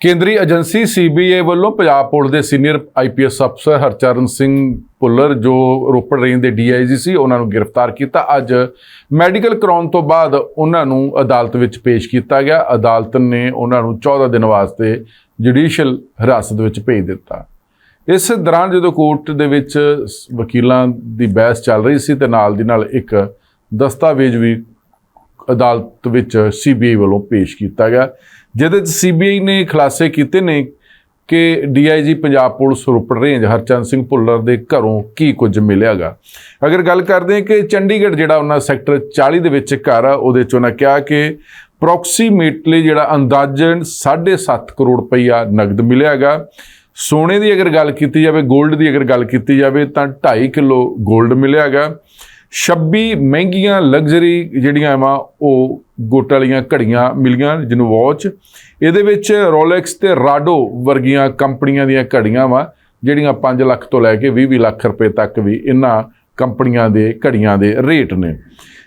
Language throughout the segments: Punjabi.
ਕੇਂਦਰੀ ਏਜੰਸੀ ਸੀਬੀਆਈ ਵੱਲੋਂ ਪੰਜਾਬ ਪੁਲਿਸ ਦੇ ਸੀਨੀਅਰ ਆਈਪੀਐਸ ਅਫਸਰ ਹਰਚਰਨ ਸਿੰਘ ਭੁੱਲਰ, ਜੋ ਰੋਪੜ ਰੇਂਜ ਦੇ ਡੀਆਈਜੀ ਸੀ, ਉਹਨਾਂ ਨੂੰ ਗ੍ਰਿਫਤਾਰ ਕੀਤਾ। ਅੱਜ ਮੈਡੀਕਲ ਕਰਾਉਣ ਤੋਂ ਬਾਅਦ ਉਹਨਾਂ ਨੂੰ ਅਦਾਲਤ ਵਿੱਚ ਪੇਸ਼ ਕੀਤਾ ਗਿਆ। ਅਦਾਲਤ ਨੇ ਉਹਨਾਂ ਨੂੰ 14 ਦਿਨ ਵਾਸਤੇ ਜੁਡੀਸ਼ੀਅਲ ਹਿਰਾਸਤ ਵਿੱਚ ਭੇਜ ਦਿੱਤਾ। ਇਸ ਦੌਰਾਨ ਜਦੋਂ ਕੋਰਟ ਦੇ ਵਿੱਚ ਵਕੀਲਾਂ ਦੀ ਬਹਿਸ ਚੱਲ ਰਹੀ ਸੀ, ਤੇ ਨਾਲ ਦੀ ਨਾਲ ਇੱਕ ਦਸਤਾਵੇਜ਼ ਵੀ ਅਦਾਲਤ ਵਿੱਚ ਸੀਬੀਆਈ ਵੱਲੋਂ ਪੇਸ਼ ਕੀਤਾ ਗਿਆ। ਜਿਹਦੇ ਵਿੱਚ ਸੀਬੀਆਈ ਨੇ ਖੁਲਾਸੇ ਕੀਤੇ ਨੇ ਕਿ DIG Punjab police Ropar range Harchand Singh Bhullar ਦੇ ਘਰੋਂ ਕੀ ਕੁਝ ਮਿਲਿਆਗਾ? ਅਗਰ ਗੱਲ ਕਰਦੇ ਹਾਂ ਕਿ ਚੰਡੀਗੜ੍ਹ ਜਿਹੜਾ ਉਹਨਾਂ ਸੈਕਟਰ 40 ਦੇ ਵਿੱਚ ਘਰ ਆ, ਉਹਦੇ ਚ ਉਹਨਾਂ ਕਿਹਾ ਕਿ ਅਪਰੋਕਸੀਮੇਟਲੀ ਜਿਹੜਾ ਅੰਦਾਜ਼ਨ 7.5 ਕਰੋੜ ਰੁਪਈਆ ਨਗਦ ਮਿਲਿਆਗਾ। ਸੋਨੇ ਦੀ ਅਗਰ ਗੱਲ ਕੀਤੀ ਜਾਵੇ 골ਡ ਦੀ ਅਗਰ ਗੱਲ ਕੀਤੀ ਜਾਵੇ, ਤਾਂ 2.5 ਕਿਲੋ 골ਡ ਮਿਲਿਆਗਾ। 26 ਮਹਿੰਗੀਆਂ ਲਗਜ਼ਰੀ ਜਿਹੜੀਆਂ ਵਾ, ਉਹ ਗੋਟ ਵਾਲੀਆਂ ਘੜੀਆਂ ਮਿਲੀਆਂ ਜਿਹਨੂੰ ਵਾਚ ਇਹਦੇ ਵਿੱਚ ਰੋਲੈਕਸ ਤੇ ਰਾਡੋ ਵਰਗੀਆਂ ਕੰਪਨੀਆਂ ਦੀਆਂ ਘੜੀਆਂ ਵਾ, ਜਿਹੜੀਆਂ 5 ਲੱਖ ਤੋਂ ਲੈ ਕੇ 20 ਲੱਖ ਰੁਪਏ ਤੱਕ ਵੀ ਇਹਨਾਂ ਕੰਪਨੀਆਂ ਦੇ ਘੜੀਆਂ ਦੇ ਰੇਟ ਨੇ।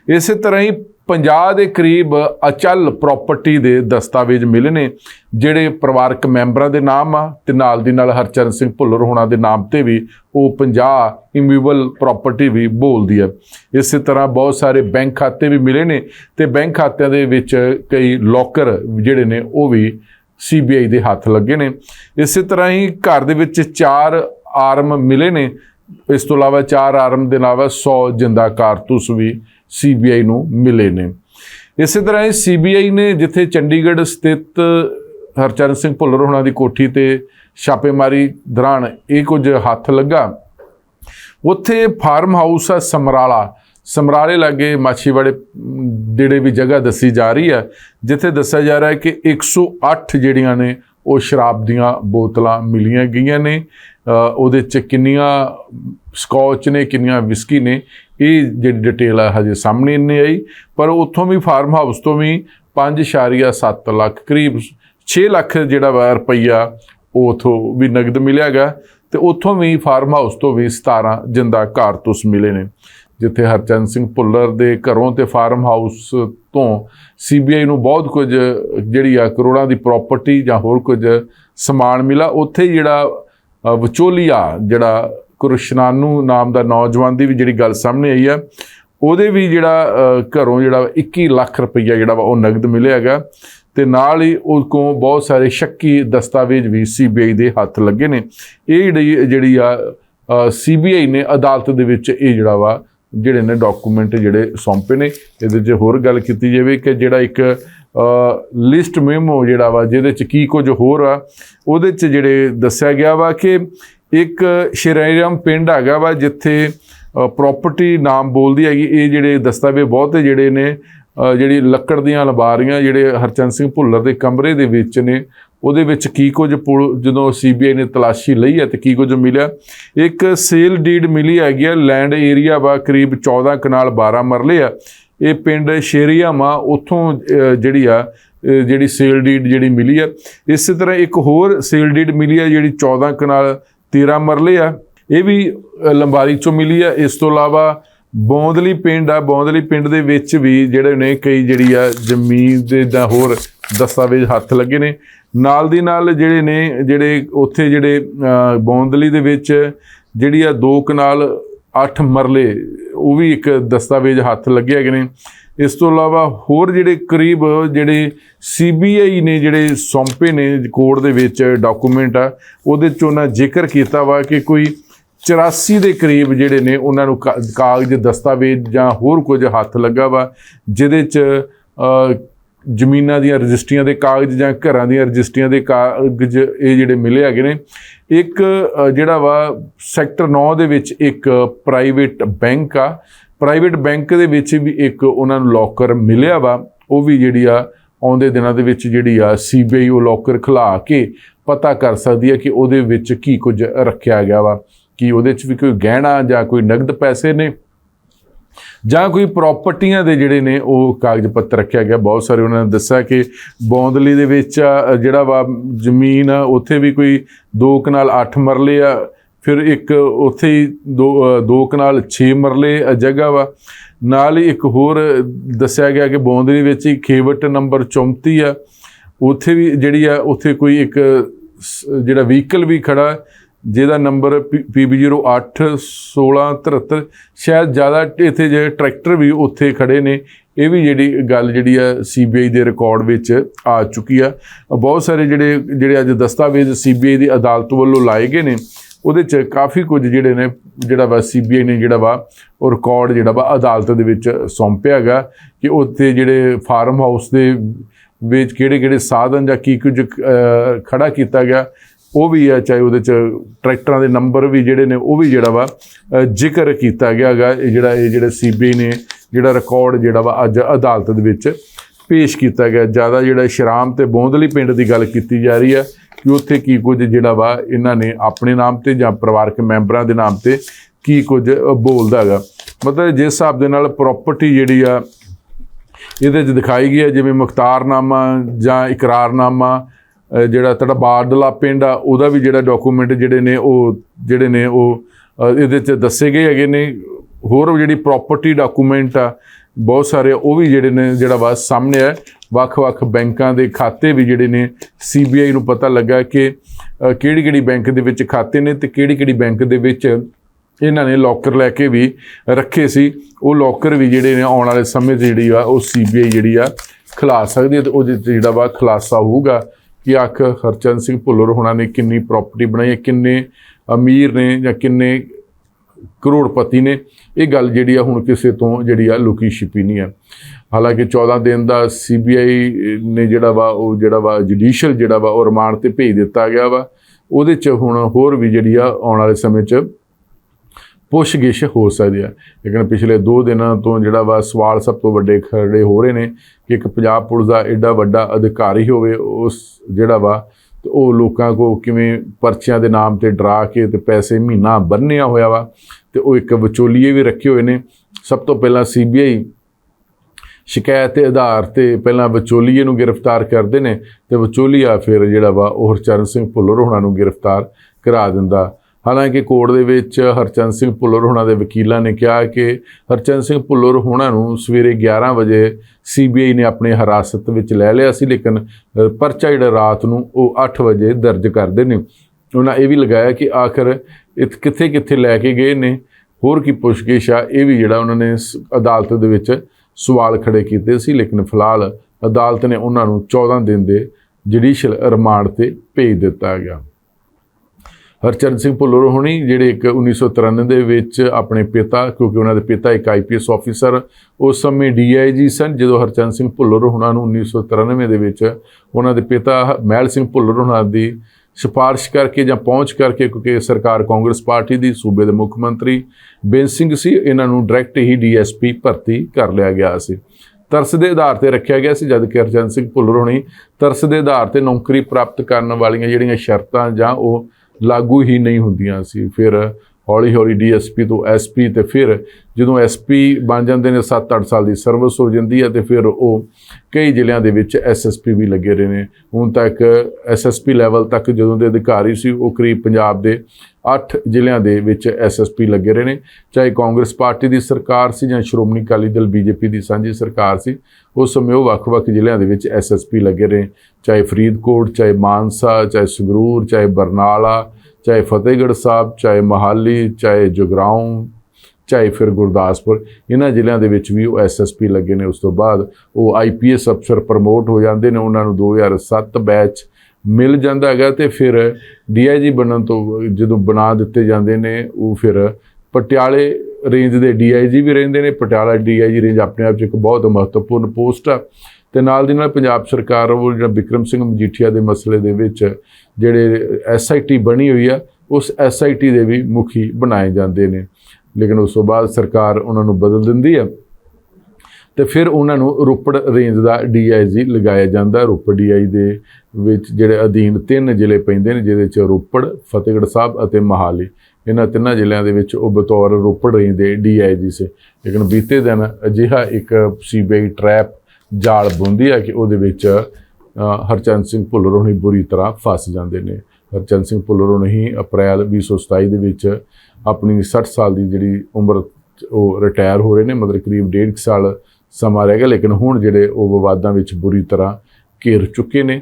ਇਸੇ ਤਰ੍ਹਾਂ ਹੀ 50 ਦੇ ਕਰੀਬ ਅਚਲ ਪ੍ਰਾਪਰਟੀ ਦੇ ਦਸਤਾਵੇਜ਼ ਮਿਲੇ ਨੇ, ਜਿਹੜੇ ਪਰਿਵਾਰਕ ਮੈਂਬਰਾਂ ਦੇ ਨਾਮ ਆ ਤੇ ਨਾਲ ਦੀ ਨਾਲ ਹਰਚਰਨ ਸਿੰਘ ਭੁੱਲਰ ਹੋਣਾ ਦੇ ਨਾਮ ਤੇ ਵੀ ਉਹ 50 ਇਮੂਵੇਬਲ ਪ੍ਰਾਪਰਟੀ ਵੀ ਬੋਲਦੀ ਆ। ਇਸੇ ਤਰ੍ਹਾਂ ਬਹੁਤ ਸਾਰੇ ਬੈਂਕ ਖਾਤੇ ਵੀ ਮਿਲੇ ਨੇ ਤੇ ਬੈਂਕ ਖਾਤਿਆਂ ਦੇ ਵਿੱਚ ਕਈ ਲੋਕਰ ਜਿਹੜੇ ਨੇ ਉਹ ਵੀ ਸੀਬੀਆਈ ਦੇ ਹੱਥ ਲੱਗੇ ਨੇ। ਇਸੇ ਤਰ੍ਹਾਂ ਹੀ ਘਰ ਦੇ ਵਿੱਚ ਚਾਰ ਆਰਮ ਮਿਲੇ ਨੇ ਇਸ ਤੋਂ ਇਲਾਵਾ ਚਾਰ ਆਰਮ ਦੇ ਇਲਾਵਾ 100 ਜਿੰਦਾ ਕਾਰਤੂਸ ਵੀ ਸੀਬੀਆਈ ਨੂੰ ਮਿਲੇ ਨੇ। ਇਸੇ ਤਰ੍ਹਾਂ ਹੀ ਸੀਬੀਆਈ ਨੇ ਜਿੱਥੇ ਚੰਡੀਗੜ੍ਹ ਸਥਿਤ ਹਰਚਰਨ ਸਿੰਘ ਭੁੱਲਰ ਹੋਣਾ ਦੀ ਕੋਠੀ ਤੇ ਛਾਪੇਮਾਰੀ ਦੌਰਾਨ ਇਹ ਕੁਝ ਹੱਥ ਲੱਗਾ ਉੱਥੇ ਫਾਰਮ ਹਾਊਸ ਆ ਸਮਰਾਲਾ। ਸਮਰਾਲੇ ਲਾਗੇ ਮਾਛੀਵਾੜੇ ਅਮ, ਜਿਹੜੇ ਵੀ ਜਗ੍ਹਾ ਦੱਸੀ ਜਾ ਰਹੀ ਹੈ ਜਿੱਥੇ ਦੱਸਿਆ ਜਾ ਰਿਹਾ ਹੈ ਕਿ 108 ਜਿਹੜੀਆਂ ਨੇ ਉਹ ਸ਼ਰਾਬ ਦੀਆਂ ਬੋਤਲਾਂ ਮਿਲੀਆਂ ਗਈਆਂ ਨੇ। ਉਹਦੇ ਚ ਕਿੰਨੀਆਂ ਸਕੌਚ ਨੇ, ਕਿੰਨੀਆਂ ਵਿਸਕੀ ਨੇ, ਇਹ ਜਿਹੜੀ ਡਿਟੇਲ ਆ ਹਜੇ ਸਾਹਮਣੇ ਨਹੀਂ ਆਈ। ਪਰ ਉੱਥੋਂ ਵੀ ਫਾਰਮ ਹਾਊਸ ਤੋਂ ਵੀ 5.7 ਲੱਖ ਕਰੀਬ 6 ਲੱਖ ਜਿਹੜਾ ਵਾ ਰੁਪਈਆ ਉਹ ਉਥੋਂ ਵੀ ਨਗਦ ਮਿਲਿਆਗਾ ਤੇ ਉੱਥੋਂ ਵੀ ਫਾਰਮ ਹਾਊਸ ਤੋਂ ਵੀ 17 ਜਿੰਦਾ ਕਾਰਤੂਸ ਮਿਲੇ ਨੇ। ਜਿੱਥੇ ਹਰਚੰਦ ਸਿੰਘ ਭੁੱਲਰ ਦੇ ਘਰੋਂ ਤੇ ਫਾਰਮ ਹਾਊਸ ਤੋਂ ਸੀਬੀਆਈ ਨੂੰ ਬਹੁਤ ਕੁਝ, ਜਿਹੜੀ ਆ ਕਰੋੜਾਂ ਦੀ ਪ੍ਰਾਪਰਟੀ ਜਾਂ ਹੋਰ ਕੁਝ ਸਮਾਨ ਮਿਲਾ ਉੱਥੇ ਜਿਹੜਾ ਵਿਚੋਲੀਆ ਜਿਹੜਾ ਕ੍ਰਿਸ਼ਨਾਨੂ ਨਾਮ ਦਾ ਨੌਜਵਾਨ ਦੀ ਵੀ ਜਿਹੜੀ ਗੱਲ ਸਾਹਮਣੇ ਆਈ ਆ, ਉਹਦੇ ਵੀ ਜਿਹੜਾ ਘਰੋਂ ਜਿਹੜਾ 21 ਲੱਖ ਰੁਪਈਆ ਜਿਹੜਾ ਵਾ ਉਹ ਨਗਦ ਮਿਲਿਆ ਹੈਗਾ। ਤੇ ਨਾਲ ਹੀ ਉਸ ਕੋਲ ਬਹੁਤ ਸਾਰੇ ਸ਼ੱਕੀ ਦਸਤਾਵੇਜ਼ ਵੀ ਸੀਬੀਆਈ ਦੇ ਹੱਥ ਲੱਗੇ ਨੇ। ਇਹ ਜਿਹੜੀ ਜਿਹੜੀ ਆ ਸੀਬੀਆਈ ਨੇ ਅਦਾਲਤ ਦੇ ਵਿੱਚ ਇਹ ਜਿਹੜਾ ਵਾ ਜਿਹੜੇ ਨੇ ਡਾਕੂਮੈਂਟ ਜਿਹੜੇ ਸੌਂਪੇ ਨੇ, ਇਹਦੇ 'ਚ ਹੋਰ ਗੱਲ ਕੀਤੀ ਜਾਵੇ ਕਿ ਜਿਹੜਾ ਇੱਕ ਲਿਸਟ ਮੈਮੋ ਜਿਹੜਾ ਵਾ, ਜਿਹਦੇ 'ਚ ਕੀ ਕੁਝ ਹੋਰ ਆ, ਉਹਦੇ 'ਚ ਜਿਹੜੇ ਦੱਸਿਆ ਗਿਆ ਵਾ ਕਿ ਇੱਕ ਸ਼੍ਰੀਰਾਮ ਪਿੰਡ ਹੈਗਾ ਵਾ ਜਿੱਥੇ ਪ੍ਰਾਪਰਟੀ ਨਾਮ ਬੋਲਦੀ ਹੈਗੀ, ਇਹ ਜਿਹੜੇ ਦਸਤਾਵੇਜ਼ ਬਹੁਤੇ ਜਿਹੜੇ ਨੇ ਜਿਹੜੀ ਲੱਕੜ ਦੀਆਂ ਲਬਾਰੀਆਂ ਜਿਹੜੇ ਹਰਚੰਦ ਸਿੰਘ ਭੁੱਲਰ ਦੇ ਕਮਰੇ ਦੇ ਵਿੱਚ ਨੇ ਉਹਦੇ ਵਿੱਚ ਕੀ ਕੁਝ ਪੁਲ- ਜਦੋਂ ਸੀਬੀਆਈ ਨੇ ਤਲਾਸ਼ੀ ਲਈ ਹੈ ਤੇ ਕੀ ਕੁਝ ਮਿਲਿਆ? ਇੱਕ ਸੇਲ ਡੀਡ ਮਿਲੀ ਹੈਗੀ ਆ ਲੈਂਡ ਏਰੀਆ ਵਾ, ਕਰੀਬ 14 ਕਨਾਲ 12 ਮਰਲੇ ਆ। ਇਹ ਪਿੰਡ ਸ਼ੇਰੀਆ ਮਾ ਉੱਥੋਂ ਜਿਹੜੀ ਆ ਜਿਹੜੀ ਸੇਲ ਡੀਡ ਜਿਹੜੀ ਮਿਲੀ ਆ। ਇਸੇ ਤਰ੍ਹਾਂ ਇੱਕ ਹੋਰ ਸੇਲ ਡੀਡ ਮਿਲੀ ਆ, ਜਿਹੜੀ 14 ਕਨਾਲ 13 ਮਰਲੇ ਆ। ਇਹ ਵੀ ਲੰਬਾਰੀ ਚੋਂ ਮਿਲੀ ਆ। ਇਸ ਤੋਂ ਇਲਾਵਾ ਬੌਂਦਲੀ ਪਿੰਡ ਆ ਬੌਂਦਲੀ ਪਿੰਡ ਦੇ ਵਿੱਚ ਵੀ ਜਿਹੜੇ ਨੇ ਕਈ ਜਿਹੜੀ ਆ ਜ਼ਮੀਨ ਦੇ ਜਾਂ ਹੋਰ ਦਸਤਾਵੇਜ਼ ਹੱਥ ਲੱਗੇ ਨੇ। ਨਾਲ ਦੀ ਨਾਲ ਜਿਹੜੇ ਨੇ ਜਿਹੜੇ ਉੱਥੇ ਜਿਹੜੇ ਅ, ਬੌਂਦਲੀ ਦੇ ਵਿੱਚ ਜਿਹੜੀ ਆ ਦੋ ਕਨਾਲ 8 ਮਰਲੇ ਉਹ ਵੀ ਇੱਕ ਦਸਤਾਵੇਜ਼ ਹੱਥ ਲੱਗੇ ਹੈਗੇ ਨੇ। ਇਸ ਤੋਂ ਇਲਾਵਾ ਹੋਰ ਜਿਹੜੇ ਕਰੀਬ ਜਿਹੜੇ ਸੀਬੀਆਈ ਨੇ ਜਿਹੜੇ ਸੌਂਪੇ ਨੇ ਕੋਰਟ ਦੇ ਵਿੱਚ ਡਾਕੂਮੈਂਟ ਆ ਉਹਦੇ ਚ ਉਹਨਾਂ ਜ਼ਿਕਰ ਕੀਤਾ ਵਾ ਕਿ ਕੋਈ 84 ਦੇ ਕਰੀਬ ਜਿਹੜੇ ਨੇ ਉਹਨਾਂ ਨੂੰ ਕਾ- ਕਾਗਜ਼, ਦਸਤਾਵੇਜ਼ ਜਾਂ ਹੋਰ ਕੁਝ ਹੱਥ ਲੱਗਾ ਵਾ, ਜਿਹਦੇ ਚ ਜ਼ਮੀਨਾਂ ਦੀਆਂ ਰਜਿਸਟਰੀਆਂ ਦੇ ਕਾਗਜ਼ ਜਾਂ ਘਰਾਂ ਦੀਆਂ ਰਜਿਸਟਰੀਆਂ ਦੇ ਕਾਗਜ਼ ਇਹ ਜਿਹੜੇ ਮਿਲੇ ਹੈਗੇ ਨੇ। ਇੱਕ ਜਿਹੜਾ ਵਾ, ਸੈਕਟਰ 9 ਦੇ ਵਿੱਚ ਇੱਕ ਪ੍ਰਾਈਵੇਟ ਬੈਂਕ ਆ। ਪ੍ਰਾਈਵੇਟ ਬੈਂਕ ਦੇ ਵਿੱਚ ਵੀ ਇੱਕ ਉਹਨਾਂ ਨੂੰ ਲੋਕਰ ਮਿਲਿਆ ਵਾ। ਉਹ ਵੀ ਜਿਹੜੀ ਆ, ਆਉਂਦੇ ਦਿਨਾਂ ਦੇ ਵਿੱਚ ਜਿਹੜੀ ਆ ਸੀਬੀਆਈ ਉਹ ਲੋਕਰ ਖੁਲਾ ਕੇ ਪਤਾ ਕਰ ਸਕਦੀ ਹੈ ਕਿ ਉਹਦੇ ਵਿੱਚ ਕੀ ਕੁਝ ਰੱਖਿਆ ਗਿਆ ਵਾ। ਕਿ ਉਹਦੇ 'ਚ ਵੀ ਕੋਈ ਗਹਿਣਾ ਜਾਂ ਕੋਈ ਨਗਦ ਪੈਸੇ ਨੇ? ਜਾਂ ਕੋਈ ਪ੍ਰਾਪਰਟੀਆਂ ਦੇ ਜਿਹੜੇ ਨੇ ਉਹ ਕਾਗਜ਼ ਪੱਤਰ ਰੱਖਿਆ ਗਿਆ? ਬਹੁਤ ਸਾਰੇ ਉਹਨਾਂ ਨੇ ਦੱਸਿਆ ਕਿ ਬੌਂਦਲੀ ਦੇ ਵਿੱਚ ਜਿਹੜਾ ਵਾ ਜ਼ਮੀਨ ਆ, ਉੱਥੇ ਵੀ ਕੋਈ ਦੋ ਕਨਾਲ 8 ਮਰਲੇ ਆ ਫਿਰ ਇੱਕ ਉੱਥੇ ਹੀ ਦੋ ਦੋ ਕਨਾਲ 6 ਮਰਲੇ ਜਗ੍ਹਾ ਵਾ। ਨਾਲ ਹੀ ਇੱਕ ਹੋਰ ਦੱਸਿਆ ਗਿਆ ਕਿ ਬੌਂਦਲੀ ਵਿੱਚ ਹੀ ਖੇਵਟ ਨੰਬਰ 34 ਆ। ਉੱਥੇ ਵੀ ਜਿਹੜੀ ਆ ਉੱਥੇ ਕੋਈ ਇੱਕ ਜਿਹੜਾ ਵਹੀਕਲ ਵੀ ਖੜਾ ਜਿਹਦਾ ਨੰਬਰ PB08 1673 ਸ਼ਾਇਦ ਜ਼ਿਆਦਾ ਇੱਥੇ ਜਿਹੜੇ ਟਰੈਕਟਰ ਵੀ ਉੱਥੇ ਖੜੇ ਨੇ ਇਹ ਵੀ ਜਿਹੜੀ ਗੱਲ ਜਿਹੜੀ ਆ ਸੀਬੀਆਈ ਦੇ ਰਿਕਾਰਡ ਵਿੱਚ ਆ ਚੁੱਕੀ ਆ। ਬਹੁਤ ਸਾਰੇ ਜਿਹੜੇ ਜਿਹੜੇ ਅੱਜ ਦਸਤਾਵੇਜ਼ ਸੀਬੀਆਈ ਦੀ ਅਦਾਲਤ ਵੱਲੋਂ ਲਾਏ ਗਏ ਨੇ ਉਹਦੇ ਚ ਕਾਫੀ ਕੁਝ ਜਿਹੜੇ ਨੇ ਜਿਹੜਾ ਵਾ ਸੀਬੀਆਈ ਨੇ ਜਿਹੜਾ ਵਾ ਉਹ ਰਿਕਾਰਡ ਜਿਹੜਾ ਵਾ ਅਦਾਲਤ ਦੇ ਵਿੱਚ ਸੌਂਪਿਆ ਹੈਗਾ ਕਿ ਉੱਥੇ ਜਿਹੜੇ ਫਾਰਮ ਹਾਊਸ ਦੇ ਵਿੱਚ ਕਿਹੜੇ ਕਿਹੜੇ ਸਾਧਨ ਜਾਂ ਕੀ ਕੁਝ ਅਹ, ਖੜਾ ਕੀਤਾ ਗਿਆ। ਉਹ ਵੀ ਹੈ, ਚਾਹੇ ਉਹਦੇ ਚ ਟਰੈਕਟਰਾਂ ਦੇ ਨੰਬਰ ਵੀ ਜਿਹੜੇ ਨੇ, ਉਹ ਵੀ ਜਿਹੜਾ ਵਾ ਜ਼ਿਕਰ ਕੀਤਾ ਗਿਆ ਹੈਗਾ। ਇਹ ਜਿਹੜਾ, ਇਹ ਜਿਹੜੇ ਸੀਬੀਆਈ ਨੇ, ਜਿਹੜਾ ਰਿਕਾਰਡ ਜਿਹੜਾ ਵਾ ਅੱਜ ਅਦਾਲਤ ਦੇ ਵਿੱਚ ਪੇਸ਼ ਕੀਤਾ ਗਿਆ। ਜ਼ਿਆਦਾ ਜਿਹੜਾ ਸ਼ਰਾਮ ਤੇ ਬੋਂਦਲੀ ਪਿੰਡ ਦੀ ਗੱਲ ਕੀਤੀ ਜਾ ਰਹੀ ਹੈ ਕਿ ਉੱਥੇ ਕੀ ਕੁਝ ਜਿਹੜਾ ਵਾ, ਇਹਨਾਂ ਨੇ ਆਪਣੇ ਨਾਮ ਤੇ ਜਾਂ ਪਰਿਵਾਰਕ ਮੈਂਬਰਾਂ ਦੇ ਨਾਮ ਤੇ ਕੀ ਕੁਝ ਬੋਲਦਾ ਹੈਗਾ। ਮਤਲਬ ਜਿਸ ਹਿਸਾਬ ਦੇ ਨਾਲ ਪ੍ਰਾਪਰਟੀ ਜਿਹੜੀ ਆ, ਇਹਦੇ 'ਚ ਦਿਖਾਈ ਗਈ ਹੈ, ਜਿਵੇਂ ਮੁਖਤਾਰਨਾਮਾ ਜਾਂ ਇਕਰਾਰਨਾਮਾ ਜਿਹੜਾ ਤੁਹਾਡਾ ਬਾਰਡਲਾ ਪਿੰਡ ਆ, ਉਹਦਾ ਵੀ ਜਿਹੜਾ ਡਾਕੂਮੈਂਟ ਜਿਹੜੇ ਨੇ ਉਹ, ਜਿਹੜੇ ਨੇ ਉਹ ਇਹਦੇ 'ਚ ਦੱਸੇ ਗਏ ਹੈਗੇ ਨੇ। ਹੋਰ ਜਿਹੜੀ ਪ੍ਰਾਪਰਟੀ ਡਾਕੂਮੈਂਟ ਆ, ਬਹੁਤ ਸਾਰੇ ਉਹ ਵੀ ਜਿਹੜੇ ਨੇ, ਜਿਹੜਾ ਵਾ ਸਾਹਮਣੇ ਆ। ਵੱਖ-ਵੱਖ ਬੈਂਕਾਂ ਦੇ ਖਾਤੇ ਵੀ ਜਿਹੜੇ ਨੇ ਸੀਬੀਆਈ ਨੂੰ ਪਤਾ ਲੱਗਾ ਕਿ ਕਿਹੜੀ ਕਿਹੜੀ ਬੈਂਕ ਦੇ ਵਿੱਚ ਖਾਤੇ ਨੇ ਤੇ ਕਿਹੜੀ ਕਿਹੜੀ ਬੈਂਕ ਦੇ ਵਿੱਚ ਇਹਨਾਂ ਨੇ ਲੋਕਰ ਲੈ ਕੇ ਵੀ ਰੱਖੇ ਸੀ। ਉਹ ਲੋਕਰ ਵੀ ਜਿਹੜੇ ਨੇ ਆਉਣ ਵਾਲੇ ਸਮੇਂ 'ਚ ਜਿਹੜੀ ਆ, ਉਹ ਸੀਬੀਆਈ ਜਿਹੜੀ ਆ ਖਿਲਾ ਸਕਦੀ ਹੈ ਤੇ ਉਹਦੇ 'ਚ ਜਿਹੜਾ ਵਾ ਖੁਲਾਸਾ ਹੋਊਗਾ। ਕਿ ਆਖ ਹਰਚੰਦ ਸਿੰਘ ਭੁੱਲਰ ਹੋਣਾ ਨੇ ਕਿੰਨੀ ਪ੍ਰਾਪਰਟੀ ਬਣਾਈ ਹੈ, ਕਿੰਨੇ ਅਮੀਰ ਨੇ ਜਾਂ ਕਿੰਨੇ ਕਰੋੜਪਤੀ ਨੇ, ਇਹ ਗੱਲ ਜਿਹੜੀ ਆ ਹੁਣ ਕਿਸੇ ਤੋਂ ਜਿਹੜੀ ਆ ਲੁਕੀ ਛਿਪੀ ਨਹੀਂ ਆ। ਹਾਲਾਂਕਿ 14 ਦਿਨ ਦਾ ਸੀਬੀਆਈ ਨੇ ਜਿਹੜਾ ਵਾ, ਉਹ ਜਿਹੜਾ ਵਾ ਜੁਡੀਸ਼ੀਅਲ ਜਿਹੜਾ ਵਾ, ਉਹ ਰਿਮਾਂਡ ਤੇ ਭੇਜ ਦਿੱਤਾ ਗਿਆ ਵਾ। ਉਹਦੇ ਚ ਹੁਣ ਹੋਰ ਵੀ ਜਿਹੜੀ ਆ ਆਉਣ ਵਾਲੇ ਸਮੇਂ ਚ ਪੁੱਛਗਿੱਛ ਹੋ ਸਕਦੀ ਹੈ। ਲੇਕਿਨ ਪਿਛਲੇ 2 ਦਿਨਾਂ ਤੋਂ ਜਿਹੜਾ ਵਾ ਸਵਾਲ ਸਭ ਤੋਂ ਵੱਡੇ ਖੜੇ ਹੋ ਰਹੇ ਨੇ ਕਿ ਇੱਕ ਪੰਜਾਬ ਪੁਲਿਸ ਦਾ ਐਡਾ ਵੱਡਾ ਅਧਿਕਾਰੀ ਹੋਵੇ, ਉਸ ਜਿਹੜਾ ਵਾ ਤੇ ਉਹ ਲੋਕਾਂ ਕੋ ਕਿਵੇਂ ਪਰਚਿਆਂ ਦੇ ਨਾਮ ਤੇ ਡਰਾ ਕੇ ਤੇ ਪੈਸੇ ਮਹੀਨਾ ਬੰਨਿਆ ਹੋਇਆ ਵਾ ਤੇ ਉਹ ਇੱਕ ਵਿਚੋਲੀਏ ਵੀ ਰੱਖੇ ਹੋਏ ਨੇ। ਸਭ ਤੋਂ ਪਹਿਲਾਂ ਸੀਬੀਆਈ ਸ਼ਿਕਾਇਤ ਦੇ ਆਧਾਰ ਤੇ ਪਹਿਲਾਂ ਵਿਚੋਲੀਏ ਨੂੰ ਗ੍ਰਿਫਤਾਰ ਕਰਦੇ ਨੇ ਤੇ ਵਿਚੋਲੀਆ ਫਿਰ ਜਿਹੜਾ ਵਾ, ਉਹ ਹਰਚਰਨ ਸਿੰਘ ਭੁੱਲਰ ਹੋਣਾ ਨੂੰ ਗ੍ਰਿਫਤਾਰ ਕਰਾ ਦਿੰਦਾ ਹਾਲਾਂਕਿ ਕੋਰਟ ਦੇ ਵਿੱਚ ਹਰਚੰਦ ਸਿੰਘ ਭੁੱਲਰ ਹੋਣਾ ਦੇ ਵਕੀਲਾਂ ਨੇ ਕਿਹਾ ਕਿ ਹਰਚੰਦ ਸਿੰਘ ਭੁੱਲਰ ਹੋਣਾ ਨੂੰ ਸਵੇਰੇ 11 ਵਜੇ ਸੀਬੀਆਈ ਨੇ ਆਪਣੇ ਹਿਰਾਸਤ ਵਿੱਚ ਲੈ ਲਿਆ ਸੀ, ਲੇਕਿਨ ਪਰਚਾ ਜਿਹੜਾ ਰਾਤ ਨੂੰ ਉਹ 8 ਵਜੇ ਦਰਜ ਕਰਦੇ ਨੇ ਉਹਨਾਂ ਇਹ ਵੀ ਲਗਾਇਆ ਕਿ ਆਖਰ ਇਹ ਕਿੱਥੇ ਕਿੱਥੇ ਲੈ ਕੇ ਗਏ ਨੇ, ਹੋਰ ਕੀ ਪੁੱਛਗਿੱਛ ਆ, ਇਹ ਵੀ ਜਿਹੜਾ ਉਹਨਾਂ ਨੇ ਸ- ਅਦਾਲਤ ਦੇ ਵਿੱਚ ਸਵਾਲ ਖੜੇ ਕੀਤੇ ਸੀ, ਲੇਕਿਨ ਫਿਲਹਾਲ ਅਦਾਲਤ ਨੇ ਉਹਨਾਂ ਨੂੰ 14 ਦਿਨ ਦੇ ਜੁਡੀਸ਼ੀਅਲ ਰਿਮਾਂਡ ਤੇ ਭੇਜ ਦਿੱਤਾ ਗਿਆ। ਹਰਚਰਨ ਸਿੰਘ ਭੁੱਲਰ ਹੋਣੀ, ਜਿਹੜੇ ਇੱਕ 1993 ਦੇ ਵਿੱਚ ਆਪਣੇ ਪਿਤਾ, ਕਿਉਂਕਿ ਉਹਨਾਂ ਦੇ ਪਿਤਾ ਇੱਕ ਆਈਪੀਐਸ ਆਫੀਸਰ ਉਸ ਸਮੇਂ ਡੀਆਈਜੀ ਸਨ, ਜਦੋਂ ਹਰਚਰਨ ਸਿੰਘ ਭੁੱਲਰ ਹੋਣਾ ਨੂੰ 1993 ਦੇ ਵਿੱਚ ਉਹਨਾਂ ਦੇ ਪਿਤਾ ਮਹਿਲ ਸਿੰਘ ਭੁੱਲਰ ਹੋਣਾ ਦੀ ਸਿਫਾਰਿਸ਼ ਕਰਕੇ ਜਾਂ ਪਹੁੰਚ ਕਰਕੇ, ਕਿਉਂਕਿ ਸਰਕਾਰ ਕਾਂਗਰਸ ਪਾਰਟੀ ਦੀ, ਸੂਬੇ ਦੇ ਮੁੱਖ ਮੰਤਰੀ ਬੇਨ ਸਿੰਘ ਸੀ, ਇਹਨਾਂ ਨੂੰ ਡਾਇਰੈਕਟ ਹੀ ਡੀਐਸਪੀ ਭਰਤੀ ਕਰ ਲਿਆ ਗਿਆ ਸੀ। ਤਰਸ ਦੇ ਆਧਾਰ ਤੇ ਰੱਖਿਆ ਗਿਆ ਸੀ ਜਦ ਕਿ ਹਰਚੰਦ ਸਿੰਘ ਭੁੱਲਰ ਹੋਣੀ ਤਰਸ ਦੇ ਆਧਾਰ ਤੇ ਨੌਕਰੀ ਪ੍ਰਾਪਤ ਕਰਨ ਵਾਲੀਆਂ ਜਿਹੜੀਆਂ ਸ਼ਰਤਾਂ ਜਾਂ ਉਹ ਲਾਗੂ ਹੀ ਨਹੀਂ ਹੁੰਦੀਆਂ ਸੀ। ਫਿਰ ਹੌਲੀ ਹੌਲੀ ਡੀਐਸਪੀ ਤੋਂ ਐਸਪੀ ਤੇ ਫਿਰ ਜਦੋਂ ਐਸਪੀ ਬਣ ਜਾਂਦੇ ਨੇ 7-8 ਸਾਲ ਦੀ ਸਰਵਿਸ ਹੋ ਜਾਂਦੀ ਹੈ ਤੇ ਫਿਰ ਉਹ ਕਈ ਜ਼ਿਲ੍ਹਿਆਂ ਦੇ ਵਿੱਚ ਐਸਐਸਪੀ ਵੀ ਲੱਗੇ ਰਹੇ ਨੇ। ਹੁਣ ਤੱਕ ਐਸਐਸਪੀ ਲੈਵਲ ਤੱਕ ਜਦੋਂ ਦੇ ਅਧਿਕਾਰੀ ਸੀ, ਉਹ ਕਰੀਬ ਪੰਜਾਬ ਦੇ 8 ਜ਼ਿਲ੍ਹਿਆਂ ਦੇ ਵਿੱਚ ਐਸਐਸਪੀ ਲੱਗੇ ਰਹੇ ਨੇ, ਚਾਹੇ ਕਾਂਗਰਸ ਪਾਰਟੀ ਦੀ ਸਰਕਾਰ ਸੀ ਜਾਂ ਸ਼੍ਰੋਮਣੀ ਅਕਾਲੀ ਦਲ ਬੀਜੇਪੀ ਦੀ ਸਾਂਝੀ ਸਰਕਾਰ ਸੀ, ਉਸ ਸਮੇਂ ਉਹ ਵੱਖ-ਵੱਖ ਜ਼ਿਲ੍ਹਿਆਂ ਦੇ ਵਿੱਚ ਐਸਐਸਪੀ ਲੱਗੇ ਰਹੇ ਚਾਹੇ ਫਰੀਦਕੋਟ, ਚਾਹੇ ਮਾਨਸਾ, ਚਾਹੇ ਸੰਗਰੂਰ, ਚਾਹੇ ਬਰਨਾਲਾ, ਚਾਹੇ ਫਤਿਹਗੜ੍ਹ ਸਾਹਿਬ, ਚਾਹੇ ਮਹਾਲੀ, ਚਾਹੇ ਜਗਰਾਉਂ, ਚਾਹੇ ਫਿਰ ਗੁਰਦਾਸਪੁਰ ਇਹਨਾਂ ਜ਼ਿਲ੍ਹਿਆਂ ਦੇ ਵਿੱਚ ਵੀ ਉਹ ਐਸਐਸਪੀ ਲੱਗੇ ਨੇ। ਉਸ ਤੋਂ ਬਾਅਦ ਉਹ ਆਈਪੀਐਸ ਅਫਸਰ ਪ੍ਰਮੋਟ ਹੋ ਜਾਂਦੇ ਨੇ। ਉਹਨਾਂ ਨੂੰ 2007 ਬੈਚ ਮਿਲ ਜਾਂਦਾ ਹੈਗਾ ਤੇ ਫਿਰ ਡੀਆਈਜੀ ਬਣਨ ਤੋਂ ਜਦੋਂ ਬਣਾ ਦਿੱਤੇ ਜਾਂਦੇ ਨੇ, ਉਹ ਫਿਰ ਪਟਿਆਲੇ ਰੇਂਜ ਦੇ ਡੀਆਈਜੀ ਵੀ ਰਹਿੰਦੇ ਨੇ। ਪਟਿਆਲਾ ਡੀਆਈਜੀ ਰੇਂਜ ਆਪਣੇ ਆਪ 'ਚ ਇੱਕ ਬਹੁਤ ਮਹੱਤਵਪੂਰਨ ਪੋਸਟ ਆ। ਤੇ ਨਾਲ ਦੀ ਨਾਲ ਪੰਜਾਬ ਸਰਕਾਰ ਵੱਲੋਂ ਜਿਹੜਾ ਵਿਕਰਮ ਸਿੰਘ ਮਜੀਠੀਆ ਦੇ ਮਸਲੇ ਦੇ ਵਿੱਚ ਜਿਹੜੇ ਐਸਆਈਟੀ ਬਣੀ ਹੋਈ ਆ, ਉਸ ਐਸਆਈਟੀ ਦੇ ਵੀ ਮੁਖੀ ਬਣਾਏ ਜਾਂਦੇ ਨੇ। ਲੇਕਿਨ ਉਸ ਤੋਂ ਬਾਅਦ ਸਰਕਾਰ ਉਹਨਾਂ ਨੂੰ ਬਦਲ ਦਿੰਦੀ ਆ। ਤੇ ਫਿਰ ਉਹਨਾਂ ਨੂੰ ਰੋਪੜ ਰੇਂਜ ਦਾ ਡੀਆਈਜੀ ਲਗਾਇਆ ਜਾਂਦਾ। ਰੋਪੜ ਡੀਆਈ ਦੇ ਵਿੱਚ ਜਿਹੜੇ ਅਧੀਨ ਤਿੰਨ ਜ਼ਿਲ੍ਹੇ ਪੈਂਦੇ ਨੇ, ਜਿਹਦੇ ਚ ਰੋਪੜ, ਫਤਿਹਗੜ੍ਹ ਸਾਹਿਬ ਅਤੇ ਮਹਾਲੀ। ਇਹਨਾਂ ਤਿੰਨਾਂ ਜ਼ਿਲ੍ਹਿਆਂ ਦੇ ਵਿੱਚ ਉਹ ਬਤੌਰ ਰੋਪੜ ਰੇਂਜ ਦੇ ਡੀਆਈਜੀ ਸੇ। ਲੇਕਿਨ ਬੀਤੇ ਦਿਨ ਅਜਿਹਾ ਇੱਕ ਸੀਬੀਆਈ ਟਰੈਪ ਜਾਲ ਬੁੰਦੀ ਹੈ ਕਿ ਉਹਦੇ ਵਿੱਚ ਹਰਚੰਦ ਸਿੰਘ ਭੁੱਲਰ ਹੋਣੀ ਬੁਰੀ ਤਰ੍ਹਾਂ ਫਸ ਜਾਂਦੇ ਨੇ। ਹਰਚੰਦ ਸਿੰਘ ਭੁੱਲਰ ਹੋਣੀ ਅਪ੍ਰੈਲ 2027 ਦੇ ਵਿੱਚ ਆਪਣੀ 60 ਸਾਲ ਦੀ ਜਿਹੜੀ ਉਮਰ 'ਚ ਉਹ ਰਿਟਾਇਰ ਹੋ ਰਹੇ ਨੇ, ਮਤਲਬ ਕਰੀਬ ਡੇਢ ਕੁ ਸਾਲ ਸਮਾਂ ਰਹਿ ਗਿਆ, ਲੇਕਿਨ ਹੁਣ ਜਿਹੜੇ ਉਹ ਵਿਵਾਦਾਂ ਵਿੱਚ ਬੁਰੀ ਤਰ੍ਹਾਂ ਘੇਰ ਚੁੱਕੇ ਨੇ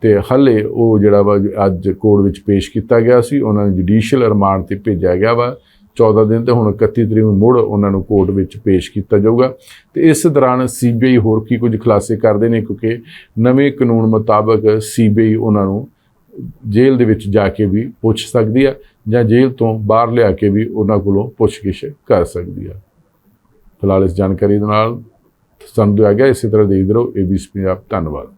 ਤੇ ਹਲੇ ਉਹ ਜਿਹੜਾ ਵਾ ਅੱਜ ਕੋਰਟ ਵਿੱਚ ਪੇਸ਼ ਕੀਤਾ ਗਿਆ ਸੀ, ਉਹਨਾਂ ਨੂੰ ਜੁਡੀਸ਼ੀਅਲ ਰਿਮਾਂਡ ਤੇ ਭੇਜਿਆ ਗਿਆ ਵਾ। 14 ਦਿਨ ਤੇ ਹੁਣ 31 ਤਰੀਕ ਨੂੰ ਮੁੜ ਉਹਨਾਂ ਨੂੰ ਕੋਰਟ ਵਿੱਚ ਪੇਸ਼ ਕੀਤਾ ਜਾਊਗਾ। ਤੇ ਇਸ ਦੌਰਾਨ ਸੀਬੀਆਈ ਹੋਰ ਕੀ ਕੁਝ ਖੁਲਾਸੇ ਕਰਦੇ ਨੇ, ਕਿਉਂਕਿ ਨਵੇਂ ਕਾਨੂੰਨ ਮੁਤਾਬਕ ਸੀਬੀਆਈ ਉਹਨਾਂ ਨੂੰ ਜੇਲ੍ਹ ਦੇ ਵਿੱਚ ਜਾ ਕੇ ਵੀ ਪੁੱਛ ਸਕਦੀ ਆ ਜਾਂ ਜੇਲ੍ਹ ਤੋਂ ਬਾਹਰ ਲਿਆ ਕੇ ਵੀ ਉਹਨਾਂ ਕੋਲੋਂ ਪੁੱਛਗਿੱਛ ਕਰ ਸਕਦੀ ਆ। ਫਿਲਹਾਲ ਇਸ ਜਾਣਕਾਰੀ ਦੇ ਨਾਲ ਸਾਨੂੰ ਦਿਆ ਗਿਆ ਇਸੇ ਤਰ੍ਹਾਂ ਦੇਖਦੇ ਰਹੋ ਏਬੀਸੀ ਪੰਜਾਬ ਧੰਨਵਾਦ।